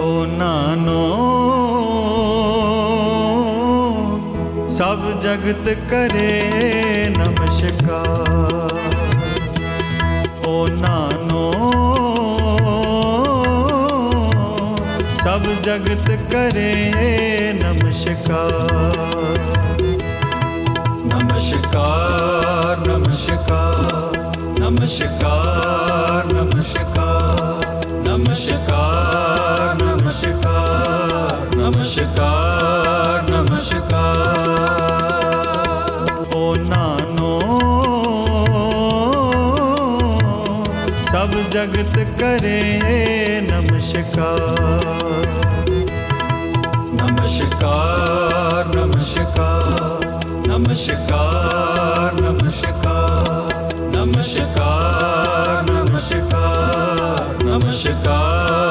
ਓ ਨਾਨੋ, ਸਭ ਜਗਤ ਕਰੇ ਨਮਸਕਾਰ। ਓ ਨਾਨੋ, ਸਭ ਜਗਤ ਕਰੇ ਨਮਸਕਾਰ। ਨਮਸਕਾਰ ਨਮਸਕਾਰ ਨਮਸਕਾਰ ਨਮਸਕਾਰ ਨਮਸਕਾਰ। ਨਮਸਕਾਰ ਨਮਸਕਾਰ ਨਮਸਕਾਰ ਓ ਨਾਨੋ ਸਭ ਜਗਤ ਕਰੇ ਨਮਸਕਾਰ ਨਮਸਕਾਰ ਨਮਸਕਾਰ ਨਮਸਕਾਰ ਨਮਸਕਾਰ ਨਮਸਕਾਰ ਨਮਸਕਾਰ ਨਮਸਕਾਰ